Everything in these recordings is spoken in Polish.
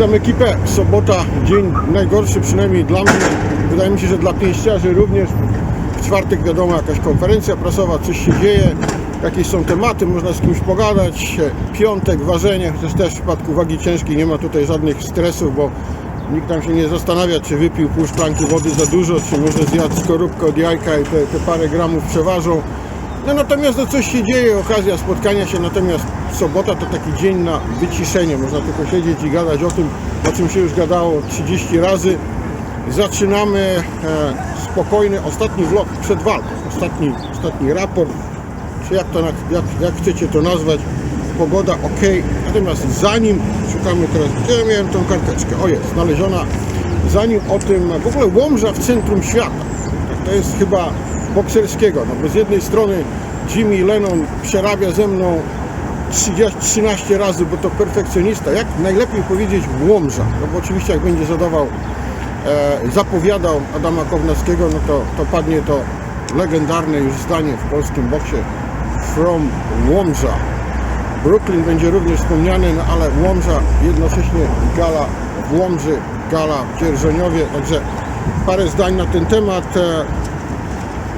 Witam ekipę. Sobota, dzień najgorszy, przynajmniej dla mnie. Wydaje mi się, że dla pięściarzy również. W czwartek wiadomo, jakaś konferencja prasowa, coś się dzieje, jakieś są tematy, można z kimś pogadać. Piątek, ważenie, chociaż też w przypadku wagi ciężkiej nie ma tutaj żadnych stresów, bo nikt tam się nie zastanawia, czy wypił pół szklanki wody za dużo, czy może zjadł skorupkę od jajka i te, te parę gramów przeważą. No natomiast no, coś się dzieje, okazja spotkania się, natomiast sobota to taki dzień na wyciszenie. Można tylko siedzieć i gadać o tym, o czym się już gadało 30 razy. Zaczynamy e, spokojny ostatni vlog przed walką, ostatni, ostatni raport, czy jak, to, jak, jak chcecie to nazwać. Pogoda ok, natomiast zanim szukamy teraz, gdzie ja miałem tą karteczkę, o jest, znaleziona, zanim o tym, w ogóle Łomża w centrum świata, to jest chyba bokserskiego, no bo z jednej strony Jimmy Lennon przerabia ze mną 30, 13 razy, bo to perfekcjonista, jak najlepiej powiedzieć Łomża, no bo oczywiście jak będzie zadawał, e, zapowiadał Adama Kownackiego, no to, to padnie to legendarne już zdanie w polskim boksie from Łomża. Brooklyn będzie również wspomniany, no ale Łomża jednocześnie gala w Łomży, gala w Dzierżoniowie, także parę zdań na ten temat. E,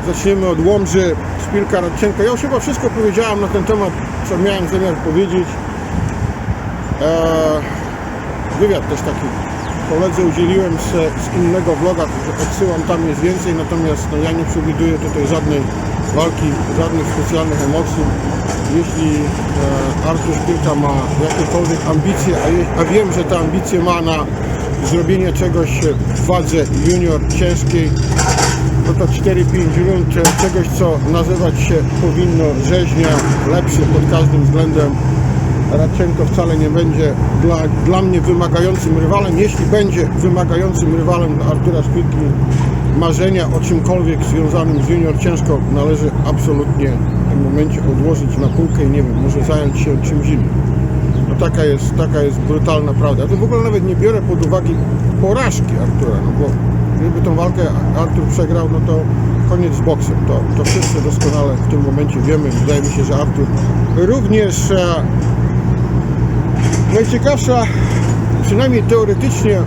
Zaczniemy od Łomży, Szpilka Radczenka. Ja już chyba wszystko powiedziałem na ten temat, co miałem zamiar powiedzieć. Eee, wywiad też taki koledze udzieliłem z, z innego vloga, odsyłam, tam jest więcej, natomiast no, ja nie przewiduję tutaj żadnej walki, żadnych specjalnych emocji. Jeśli e, Artur Szpilka ma jakiekolwiek ambicje, a, je, a wiem, że te ambicje ma na zrobienie czegoś w wadze junior ciężkiej, no to 4-5 rund czegoś, co nazywać się powinno rzeźnia, lepszy pod każdym względem. Radczenko wcale nie będzie dla, dla mnie wymagającym rywalem. Jeśli będzie wymagającym rywalem dla Artura Szpilki, marzenia o czymkolwiek związanym z junior ciężko należy absolutnie w tym momencie odłożyć na półkę i nie wiem, może zająć się czymś innym. No taka jest, taka jest brutalna prawda. Ja to w ogóle nawet nie biorę pod uwagę porażki Artura, no bo gdyby tą walkę Artur przegrał, no to koniec z boksem. To, to wszyscy doskonale w tym momencie wiemy. Wydaje mi się, że Artur również e, najciekawsza, przynajmniej teoretycznie,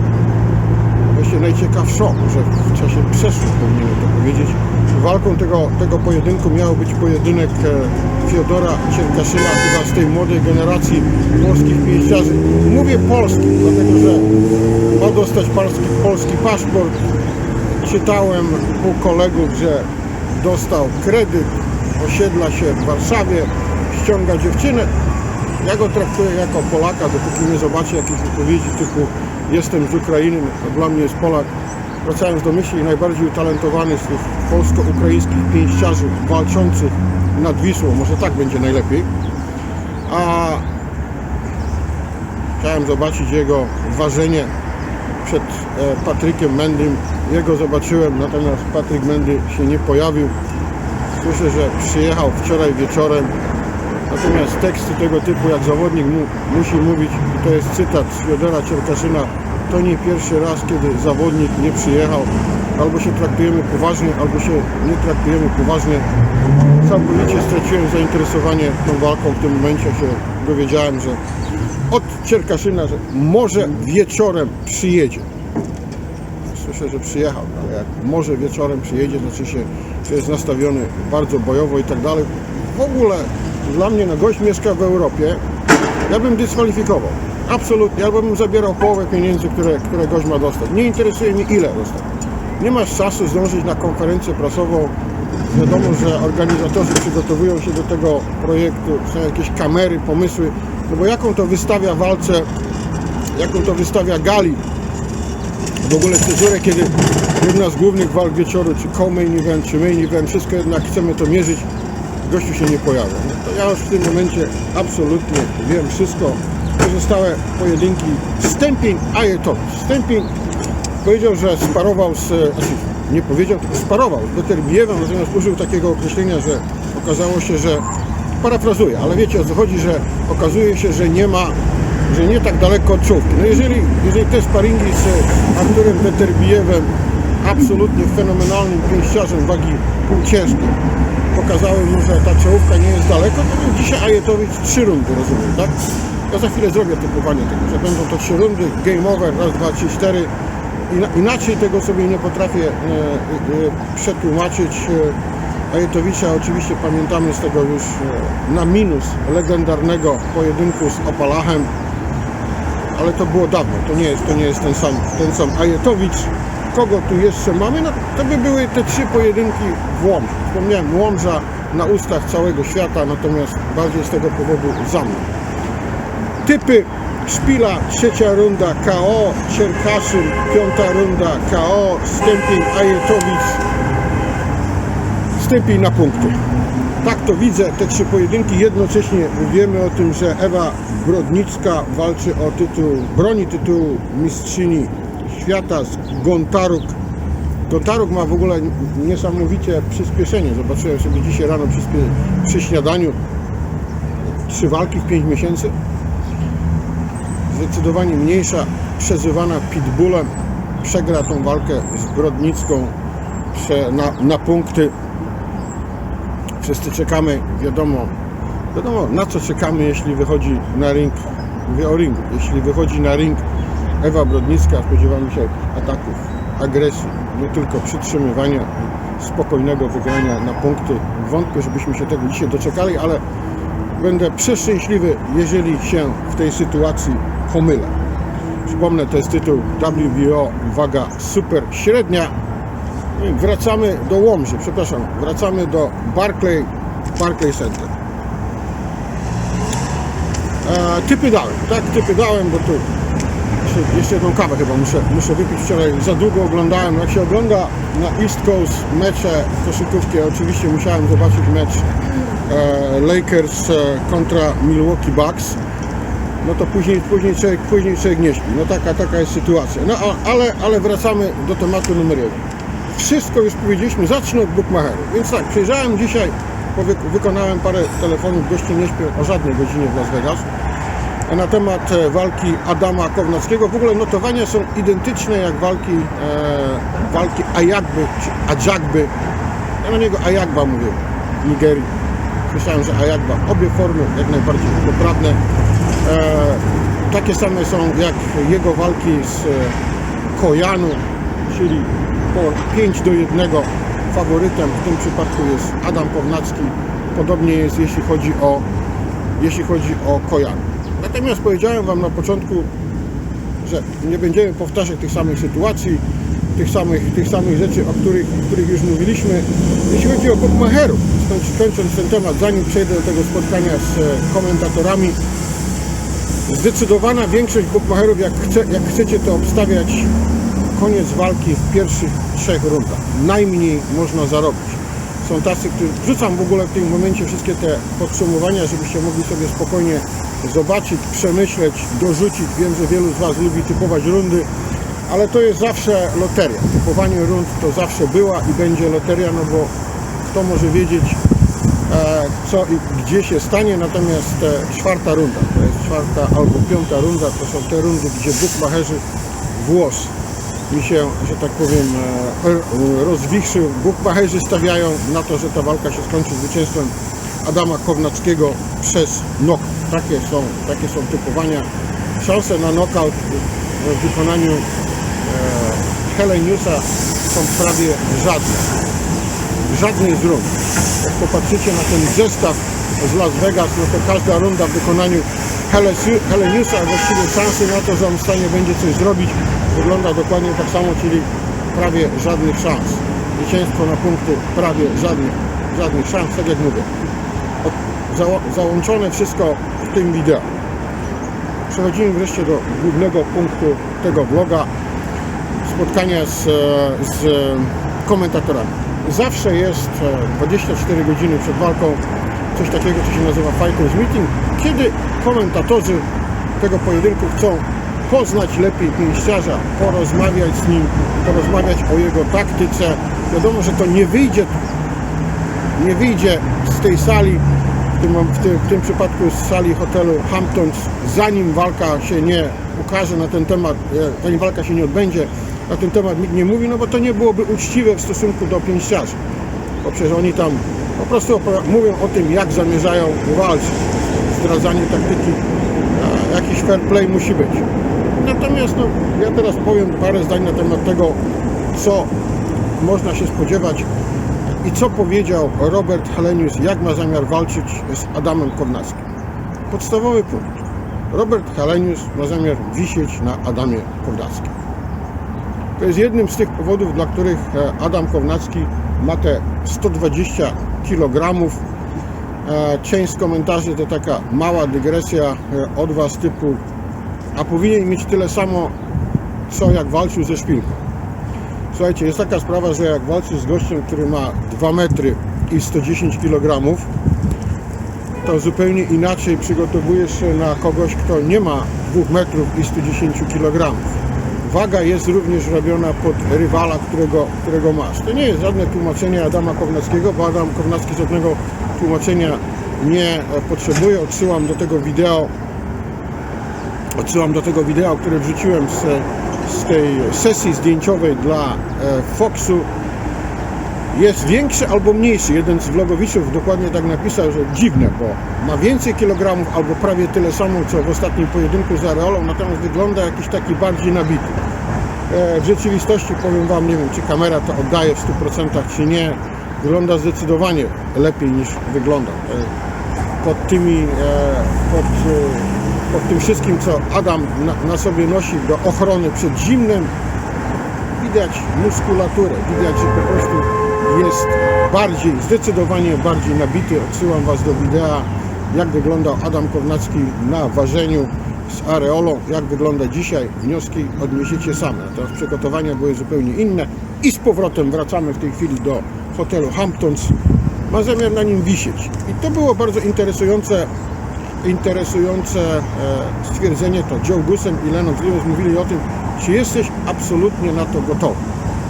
właściwie najciekawszą, może w czasie przeszłym powinienem to powiedzieć, walką tego, tego pojedynku miał być pojedynek e, Fiodora Cierkaszyna, chyba z tej młodej generacji polskich pięściarzy. Mówię polskich, dlatego że ma dostać polski, polski paszport. Czytałem u kolegów, że dostał kredyt, osiedla się w Warszawie, ściąga dziewczynę. Ja go traktuję jako Polaka, dopóki nie zobaczę jakichś wypowiedzi typu jestem z Ukrainy, to dla mnie jest Polak. Wracając do myśli, najbardziej utalentowany z tych polsko-ukraińskich pięściarzy walczących nad Wisłą, może tak będzie najlepiej. A chciałem zobaczyć jego ważenie przed e, Patrykiem Mendym. Jego zobaczyłem, natomiast Patryk Mendy się nie pojawił. Słyszę, że przyjechał wczoraj wieczorem. Natomiast teksty tego typu, jak zawodnik mu, musi mówić, to jest cytat z Fiodora Cierkaszyna, to nie pierwszy raz, kiedy zawodnik nie przyjechał. Albo się traktujemy poważnie, albo się nie traktujemy poważnie. Całkowicie straciłem zainteresowanie tą walką. W tym momencie się dowiedziałem, że od Cierkaszyna, że może wieczorem przyjedzie. Słyszę, że przyjechał, ale jak może wieczorem przyjedzie, znaczy się, że jest nastawiony bardzo bojowo i tak dalej. W ogóle dla mnie no, gość mieszka w Europie, ja bym dyskwalifikował. Absolutnie, albo bym zabierał połowę pieniędzy, które, które gość ma dostać. Nie interesuje mnie ile dostać. Nie masz czasu zdążyć na konferencję prasową. Wiadomo, że organizatorzy przygotowują się do tego projektu, są jakieś kamery, pomysły, no bo jaką to wystawia walce, jaką to wystawia gali w ogóle cezurę, kiedy jedna z głównych walk wieczoru, czy co-main event, czy main event, wszystko jednak chcemy to mierzyć, gościu się nie pojawia. No to ja już w tym momencie absolutnie wiem wszystko. Pozostałe pojedynki. Stępień Ajetowicz. Stępień powiedział, że sparował z, znaczy nie powiedział, tylko sparował z Beterbiewem, natomiast użył takiego określenia, że okazało się, że parafrazuję, ale wiecie o co chodzi, że okazuje się, że nie ma, że nie tak daleko od czołówki. No jeżeli, jeżeli te sparingi z Arturem Beterbijewem, absolutnie fenomenalnym pięściarzem wagi półciężkiej, pokazały mu, że ta czołówka nie jest daleko, to był dzisiaj Ajetowicz trzy rundy, rozumiem, tak? To za chwilę zrobię typowanie tego, że będą to trzy rundy, game over, raz, dwa, trzy, cztery. Ina- Inaczej tego sobie nie potrafię e, e, przetłumaczyć. E, Ajetowicza oczywiście pamiętamy z tego już na minus legendarnego pojedynku z Opalachem, ale to było dawno, to nie jest, to nie jest ten sam, ten sam Ajetowicz. Kogo tu jeszcze mamy? No, to by były te trzy pojedynki w Łomży. Wspomniałem, Łomża na ustach całego świata, natomiast bardziej z tego powodu za mną. Typy Szpila, trzecia runda KO, Czerkaszyn, piąta runda KO, Stępień, Ajetowicz, Stępień na punkty. Tak to widzę, te trzy pojedynki. Jednocześnie wiemy o tym, że Ewa Brodnicka walczy o tytuł, broni tytułu mistrzyni świata z Gontaruk. Gontaruk ma w ogóle niesamowicie przyspieszenie. Zobaczyłem sobie dzisiaj rano przy, przy śniadaniu trzy walki w 5 miesięcy. Zdecydowanie mniejsza, przezywana Pitbullem. Przegra tą walkę z Brodnicką na, na punkty. Wszyscy czekamy, wiadomo, wiadomo na co czekamy, jeśli wychodzi na ring. Mówię o ringu. Jeśli wychodzi na ring Ewa Brodnicka, spodziewamy się ataków, agresji, nie tylko przytrzymywania spokojnego wygrania na punkty. Wątpię, żebyśmy się tego dzisiaj doczekali, ale będę przeszczęśliwy, jeżeli się w tej sytuacji pomylę. Przypomnę, to jest tytuł WBO, waga super średnia. Wracamy do Łomży, przepraszam, wracamy do Barclay, Barclay Center. E, typy dałem, tak, typy dałem, bo tu jeszcze, jeszcze jedną kawę chyba muszę, muszę wypić. Wczoraj za długo oglądałem, jak się ogląda na East Coast mecze koszykówki, oczywiście musiałem zobaczyć mecz e, Lakers e, kontra Milwaukee Bucks no to później, później, człowiek, później człowiek nie śpi. No taka, taka jest sytuacja. No ale, ale wracamy do tematu numer jeden. Wszystko już powiedzieliśmy, zacznę od Bookmacherów. Więc tak, przyjrzałem dzisiaj, wykonałem parę telefonów, goście nie śpią o żadnej godzinie w Las Vegas. Na temat e, walki Adama Kownackiego. W ogóle notowania są identyczne jak walki, e, walki Ayagby czy Adjagby. Ja na niego Ayagba mówię w Nigerii. Słyszałem, że Ayagba. Obie formy jak najbardziej poprawne. E, takie same są jak jego walki z e, Kojanu, czyli po 5 do 1 faworytem w tym przypadku jest Adam Kownacki. Podobnie jest jeśli chodzi o, jeśli chodzi o Kojan. Natomiast powiedziałem Wam na początku, że nie będziemy powtarzać tych samych sytuacji, tych samych, tych samych rzeczy, o których, o których już mówiliśmy. Jeśli chodzi o bookmacherów, skończ- kończąc ten temat, zanim przejdę do tego spotkania z e, komentatorami, zdecydowana większość bookmacherów, jak, chce, jak chcecie to obstawiać koniec walki w pierwszych trzech rundach. Najmniej można zarobić. Są tacy, którzy wrzucam w ogóle w tym momencie wszystkie te podsumowania, żebyście mogli sobie spokojnie zobaczyć, przemyśleć, dorzucić. Wiem, że wielu z Was lubi typować rundy, ale to jest zawsze loteria. Typowanie rund to zawsze była i będzie loteria, no bo kto może wiedzieć, co i gdzie się stanie, natomiast e, czwarta runda, to jest czwarta albo piąta runda, to są te rundy, gdzie bukmacherzy włos mi się, że tak powiem, e, e, rozwichrzył. Bukmacherzy stawiają na to, że ta walka się skończy zwycięstwem Adama Kownackiego przez knockout. Takie są, takie są typowania. Szanse na knockout w wykonaniu e, Heleniusa są prawie żadne żadnej z rund. Jak popatrzycie na ten zestaw z Las Vegas, no to każda runda w wykonaniu Heleniusa właściwie szansy na to, że on w stanie będzie coś zrobić, wygląda dokładnie tak samo, czyli prawie żadnych szans. Zwycięstwo na punkty prawie żadnych, żadnych szans, tak jak mówię. Załączone wszystko w tym wideo. Przechodzimy wreszcie do głównego punktu tego vloga spotkania z, z komentatorami. Zawsze jest e, 24 godziny przed walką coś takiego, co się nazywa Fighters Meeting, kiedy komentatorzy tego pojedynku chcą poznać lepiej pięściarza, porozmawiać z nim, porozmawiać o jego taktyce. Wiadomo, że to nie wyjdzie nie wyjdzie z tej sali, w tym, w tym, w tym przypadku z sali hotelu Hamptons, zanim walka się nie ukaże na ten temat, e, zanim walka się nie odbędzie, na ten temat nikt nie mówi, no bo to nie byłoby uczciwe w stosunku do pięściarzy. Bo przecież oni tam po prostu mówią o tym, jak zamierzają walczyć. Zdradzanie taktyki. Jakiś fair play musi być. Natomiast no, ja teraz powiem parę zdań na temat tego, co można się spodziewać i co powiedział Robert Helenius, jak ma zamiar walczyć z Adamem Kownackim. Podstawowy punkt. Robert Helenius ma zamiar wisieć na Adamie Kownackim. To jest jednym z tych powodów, dla których e, Adam Kownacki ma te 120 kg. E, Część z komentarzy to taka mała dygresja e, od Was typu a powinien mieć tyle samo, co jak walczył ze szpilką. Słuchajcie, jest taka sprawa, że jak walczysz z gościem, który ma 2 metry i 110 kg, to zupełnie inaczej przygotowujesz się na kogoś, kto nie ma 2 metrów i 110 kg. Waga jest również robiona pod rywala, którego, którego masz. To nie jest żadne tłumaczenie Adama Kownackiego, bo Adam Kownacki żadnego tłumaczenia nie potrzebuje. Odsyłam do tego wideo odsyłam do tego wideo, które wrzuciłem z, z tej sesji zdjęciowej dla e, Foxu. Jest większy albo mniejszy. Jeden z vlogowiczów dokładnie tak napisał, że dziwne, bo ma więcej kilogramów albo prawie tyle samo, co w ostatnim pojedynku z Areolą, natomiast wygląda jakiś taki bardziej nabity. E, w rzeczywistości powiem Wam, nie wiem, czy kamera to oddaje w 100% czy nie, wygląda zdecydowanie lepiej niż wygląda. E, pod tymi, e, pod, pod tym wszystkim, co Adam na, na sobie nosi do ochrony przed zimnem, widać muskulaturę, widać, że po prostu jest bardziej, zdecydowanie bardziej nabity. Odsyłam Was do wideo, jak wyglądał Adam Kownacki na ważeniu z areolą, jak wygląda dzisiaj. Wnioski odniesiecie same. Teraz przygotowania były zupełnie inne i z powrotem wracamy w tej chwili do hotelu Hamptons. Ma zamiar na nim wisieć. I to było bardzo interesujące interesujące e, stwierdzenie to Joe Gusen i Lennox Lewis mówili o tym, czy jesteś absolutnie na to gotowy.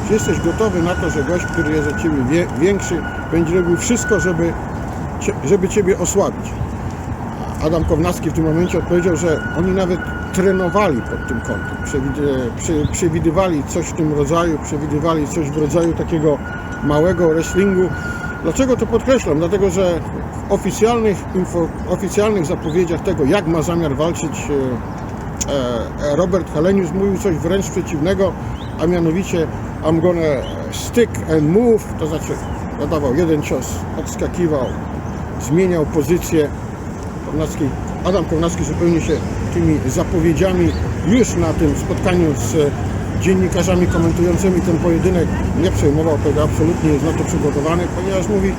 Czy jesteś gotowy na to, że gość, który jest od Ciebie większy, będzie robił wszystko, żeby, żeby Ciebie osłabić. Adam Kownacki w tym momencie odpowiedział, że oni nawet trenowali pod tym kątem. Przewid- prze- przewidywali coś w tym rodzaju, przewidywali coś w rodzaju takiego małego wrestlingu. Dlaczego to podkreślam? Dlatego, że w oficjalnych, info, oficjalnych zapowiedziach tego, jak ma zamiar walczyć e, e, Robert Helenius, mówił coś wręcz przeciwnego, a mianowicie I'm gonna stick and move, to znaczy zadawał jeden cios, odskakiwał, zmieniał pozycję. Kownacki, Adam Kownacki zupełnie się tymi zapowiedziami już na tym spotkaniu z e, dziennikarzami komentującymi ten pojedynek nie przejmował, powiedział absolutnie jest na to przygotowany, ponieważ mówi,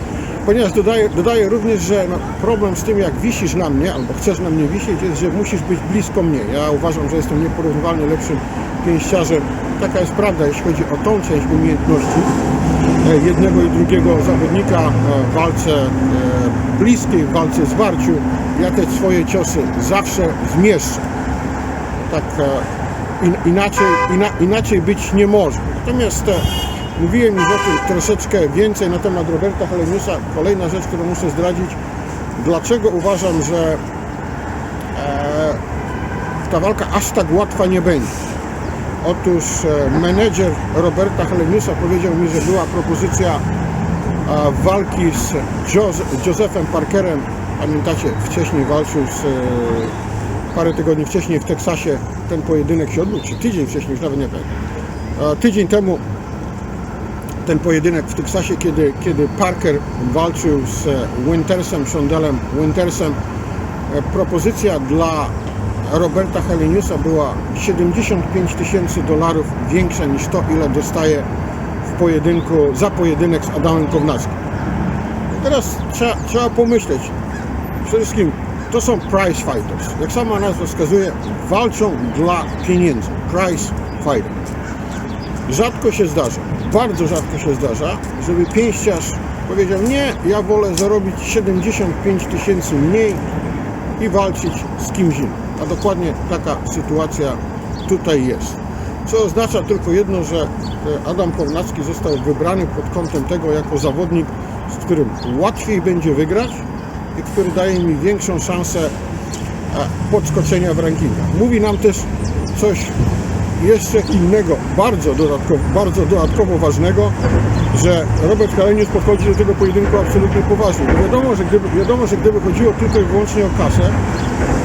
ponieważ dodaje, dodaje również, że problem z tym jak wisisz na mnie, albo chcesz na mnie wisieć, jest, że musisz być blisko mnie. Ja uważam, że jestem nieporównywalnie lepszym pięściarzem. Taka jest prawda, jeśli chodzi o tą część umiejętności e, jednego i drugiego zawodnika e, w walce bliskiej, w walce zwarciu. Ja te swoje ciosy zawsze zmieszczę. Tak e, in, inaczej, ina, inaczej być nie może. Natomiast e, mówiłem już o tym troszeczkę więcej na temat Roberta Heleniusa. Kolejna rzecz, którą muszę zdradzić, dlaczego uważam, że e, ta walka aż tak łatwa nie będzie. Otóż e, menedżer Roberta Heleniusa powiedział mi, że była propozycja e, walki z Jos- Josephem Parkerem. Pamiętacie, wcześniej walczył z e, parę tygodni wcześniej w Teksasie. Ten pojedynek się odbył, czy tydzień wcześniej, już nawet nie pamiętam. Tydzień temu ten pojedynek w Teksasie, kiedy, kiedy Parker walczył z e, Wintersem, Shondelem Wintersem. E, Propozycja dla Roberta Heleniusa była 75 tysięcy dolarów większa niż to, ile dostaje w pojedynku, za pojedynek z Adamem Kownackim. Teraz trzeba, trzeba pomyśleć, przede wszystkim to są prize fighters. Jak sama nazwa wskazuje, walczą dla pieniędzy. Prize fighter. Rzadko się zdarza, bardzo rzadko się zdarza, żeby pięściarz powiedział nie, ja wolę zarobić 75 tysięcy mniej i walczyć z kimś innym. A dokładnie taka sytuacja tutaj jest. Co oznacza tylko jedno, że e, Adam Kownacki został wybrany pod kątem tego jako zawodnik, z którym łatwiej będzie wygrać i który daje mi większą szansę e, podskoczenia w rankingach. Mówi nam też coś jeszcze innego, bardzo dodatkowo, bardzo dodatkowo ważnego, że Robert Kalenius podchodzi do tego pojedynku absolutnie poważnie. Bo wiadomo, że gdyby, wiadomo, że gdyby chodziło tylko i wyłącznie o kasę,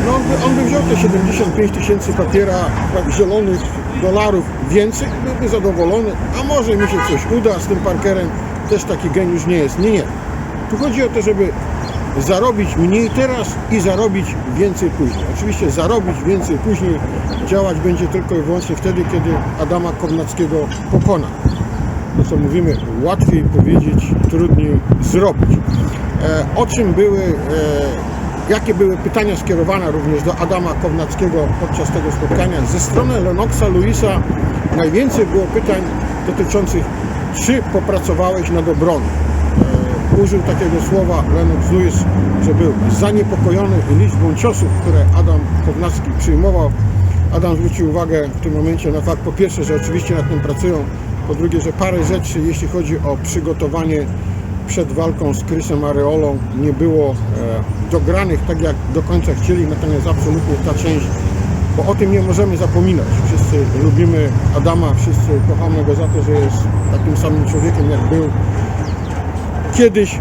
No on by, on by wziął te 75 tysięcy papiera tak, zielonych dolarów więcej, byłby zadowolony, a może mi się coś uda z tym Parkerem, też taki geniusz nie jest. Nie, nie. Tu chodzi o to, żeby zarobić mniej teraz i zarobić więcej później. Oczywiście zarobić więcej później działać będzie tylko i wyłącznie wtedy, kiedy Adama Kownackiego pokona. To co mówimy, łatwiej powiedzieć, trudniej zrobić. E, o czym były, e, jakie były pytania skierowane również do Adama Kownackiego podczas tego spotkania? Ze strony Lenoxa Luisa najwięcej było pytań dotyczących, czy popracowałeś nad obroną. Użył takiego słowa Lennox Lewis, że był zaniepokojony liczbą ciosów, które Adam Kownacki przyjmował. Adam zwrócił uwagę w tym momencie na fakt, po pierwsze, że oczywiście nad tym pracują, po drugie, że parę rzeczy, jeśli chodzi o przygotowanie przed walką z Chrisem Areolą, nie było e, dogranych tak, jak do końca chcieli, natomiast absolutnie ta część, bo o tym nie możemy zapominać. Wszyscy lubimy Adama, wszyscy kochamy go za to, że jest takim samym człowiekiem, jak był kiedyś.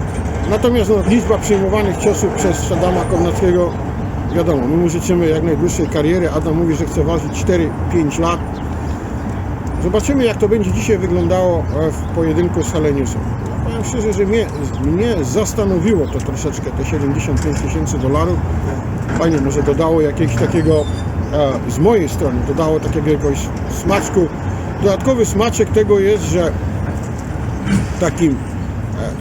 Natomiast no, liczba przyjmowanych ciosów przez Adama Kownackiego, wiadomo, my mu życzymy jak najdłuższej kariery. Adam mówi, że chce walczyć 4-5 lat. Zobaczymy, jak to będzie dzisiaj wyglądało e, w pojedynku z Heleniusem. Ja powiem szczerze, że mnie, mnie zastanowiło to troszeczkę, te 75 tysięcy dolarów. Fajnie, może dodało jakiegoś takiego, e, z mojej strony, dodało takiego jakiegoś smaczku. Dodatkowy smaczek tego jest, że takim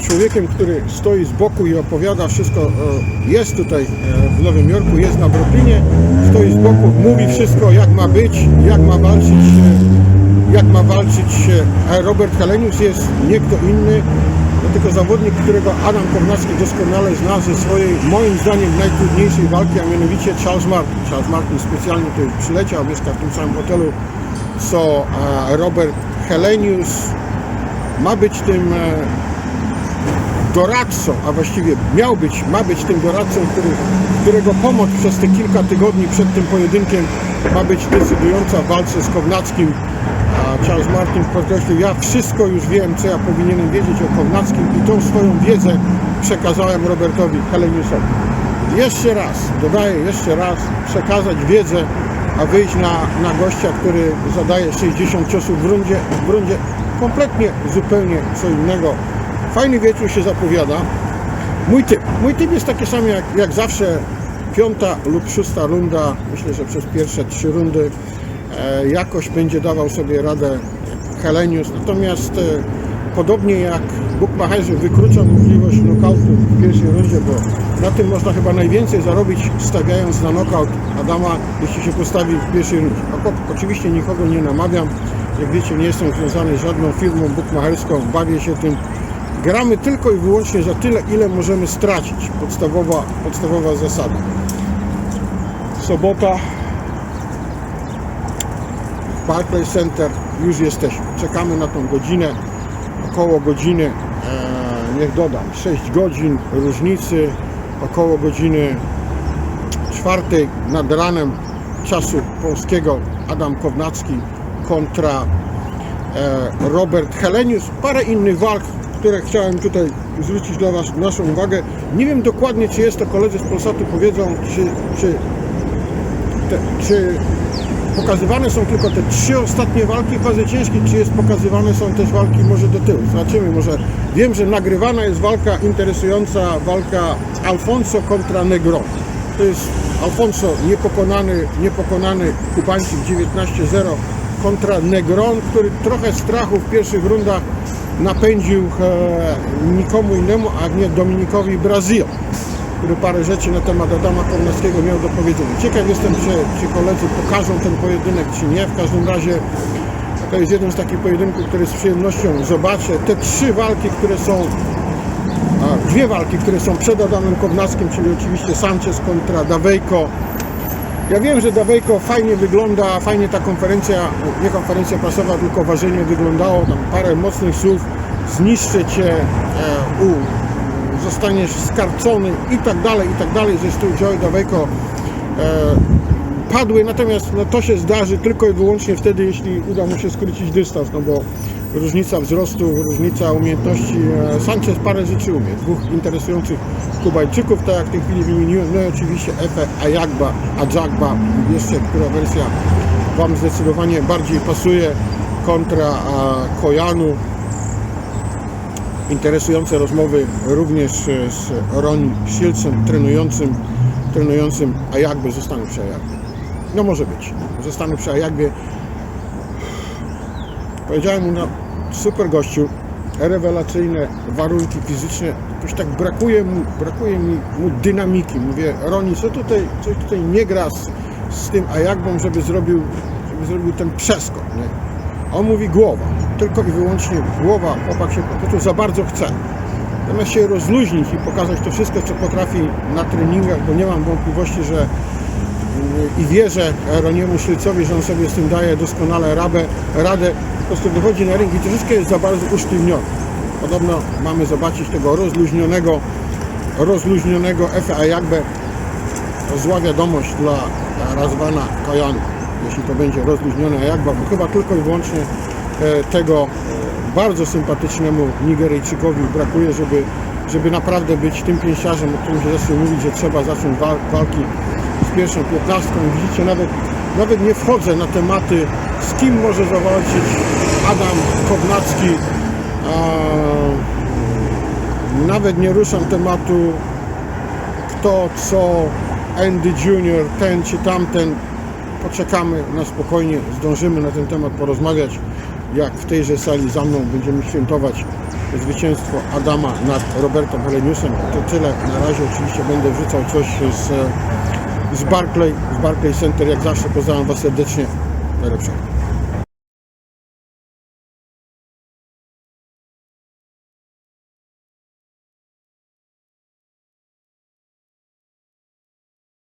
człowiekiem, który stoi z boku i opowiada wszystko, e, jest tutaj e, w Nowym Jorku, jest na Brooklynie, stoi z boku, mówi wszystko jak ma być, jak ma walczyć, e, jak ma walczyć Robert Helenius jest nie kto inny, no tylko zawodnik, którego Adam Kownacki doskonale zna ze swojej, moim zdaniem, najtrudniejszej walki, a mianowicie Charles Martin. Charles Martin specjalnie tutaj przyleciał, mieszka w tym samym hotelu, co Robert Helenius ma być tym doradcą, a właściwie miał być, ma być tym doradcą, który, którego pomoc przez te kilka tygodni przed tym pojedynkiem ma być decydująca w walce z Kownackim. A Charles Martin podkreślił, ja wszystko już wiem, co ja powinienem wiedzieć o Kownackim i tą swoją wiedzę przekazałem Robertowi Heleniusowi. Jeszcze raz, dodaję jeszcze raz, przekazać wiedzę, a wyjść na, na gościa, który zadaje 60 ciosów w rundzie, w rundzie kompletnie zupełnie co innego. Fajny wieczór się zapowiada. Mój typ. Mój typ jest taki sam jak, jak zawsze. Piąta lub szósta runda. Myślę, że przez pierwsze trzy rundy e, jakoś będzie dawał sobie radę Helenius. Natomiast e, podobnie jak Bukmacherzy wykluczą możliwość knockoutu w pierwszej rundzie, bo na tym można chyba najwięcej zarobić stawiając na knockout Adama, jeśli się postawi w pierwszej rundzie. Oczywiście nikogo nie namawiam. Jak wiecie, nie jestem związany z żadną firmą bukmacherską, bawię się tym. Gramy tylko i wyłącznie za tyle, ile możemy stracić. Podstawowa, podstawowa zasada. Sobota. Barclays Center. Już jesteśmy. Czekamy na tą godzinę. Około godziny, e, niech dodam, 6 godzin różnicy. Około godziny czwartej nad ranem czasu polskiego Adam Kownacki kontra e, Robert Helenius. Parę innych walk, które chciałem tutaj zwrócić dla Was naszą uwagę. Nie wiem dokładnie, czy jest to koledzy z Polsatu powiedzą, czy, czy, te, czy pokazywane są tylko te trzy ostatnie walki w fazie ciężkiej, czy jest pokazywane są też walki może do tyłu. Zobaczymy, może wiem, że nagrywana jest walka interesująca, walka Alfonso kontra Negron. To jest Alfonso niepokonany, niepokonany Kubańczyk 19-0 kontra Negron, który trochę strachu w pierwszych rundach napędził e, nikomu innemu, a nie Dominikowi Brazil, który parę rzeczy na temat Adama Kownackiego miał do powiedzenia. Ciekaw jestem, czy, czy koledzy pokażą ten pojedynek, czy nie. W każdym razie to jest jeden z takich pojedynków, który z przyjemnością zobaczę. Te trzy walki, które są dwie walki, które są przed Adamem Kownackim, czyli oczywiście Sanchez kontra Dawejko. Ja wiem, że Dawejko fajnie wygląda, fajnie ta konferencja, nie konferencja prasowa, tylko ważenie wyglądało, tam parę mocnych słów, zniszczę cię, e, u, zostaniesz skarcony i tak dalej, i tak dalej, ze Dawejko e, padły, natomiast no, to się zdarzy tylko i wyłącznie wtedy, jeśli uda mu się skrócić dystans, no bo różnica wzrostu, różnica umiejętności. E, Sanchez parę rzeczy umie. Dwóch interesujących Kubańczyków, tak jak w tej chwili wymieniłem. No i oczywiście Efe Ayagba, Ajagba, jeszcze która wersja Wam zdecydowanie bardziej pasuje kontra Kojanu. Interesujące rozmowy również e, z Ronnie Shieldsem, trenującym, trenującym Ayagby. Zostanę przy Ayagbie. No może być. Zostanę przy Ayagbie. Powiedziałem mu, no super gościu, rewelacyjne warunki fizyczne, jakoś tak brakuje mu, brakuje mi mu dynamiki. Mówię, Roni, co tutaj, coś tutaj nie gra z, z tym Ajagbą, żeby zrobił, żeby zrobił ten przeskok, nie? A On mówi głowa, tylko i wyłącznie głowa, chłopak się po prostu za bardzo chce. Zamiast się rozluźnić i pokazać to wszystko, co potrafi na treningach, bo nie mam wątpliwości, że i wierzę Roniemu Szylcowi, że on sobie z tym daje doskonale rabę, radę. Prostu wychodzi na ring i troszeczkę jest za bardzo usztywniony. Podobno mamy zobaczyć tego rozluźnionego, rozluźnionego Ayagbe. To zła wiadomość dla Razwana Kajanu, jeśli to będzie rozluźniony Ayagba, bo chyba tylko i wyłącznie e, tego e, bardzo sympatycznemu Nigeryjczykowi brakuje, żeby, żeby naprawdę być tym pięściarzem, o którym się zacznie mówić, że trzeba zacząć wal, walki z pierwszą piętnastką. Widzicie, nawet, nawet nie wchodzę na tematy, z kim może zawalczyć Adam Kownacki. Nawet nie ruszam tematu kto, co, Andy Junior, ten czy tamten. Poczekamy na spokojnie, zdążymy na ten temat porozmawiać. Jak w tejże sali za mną będziemy świętować zwycięstwo Adama nad Robertem Heleniusem. To tyle. Na razie oczywiście będę wrzucał coś z, z Barclay, z Barclay Center. Jak zawsze pozdrawiam Was serdecznie. Najlepszego.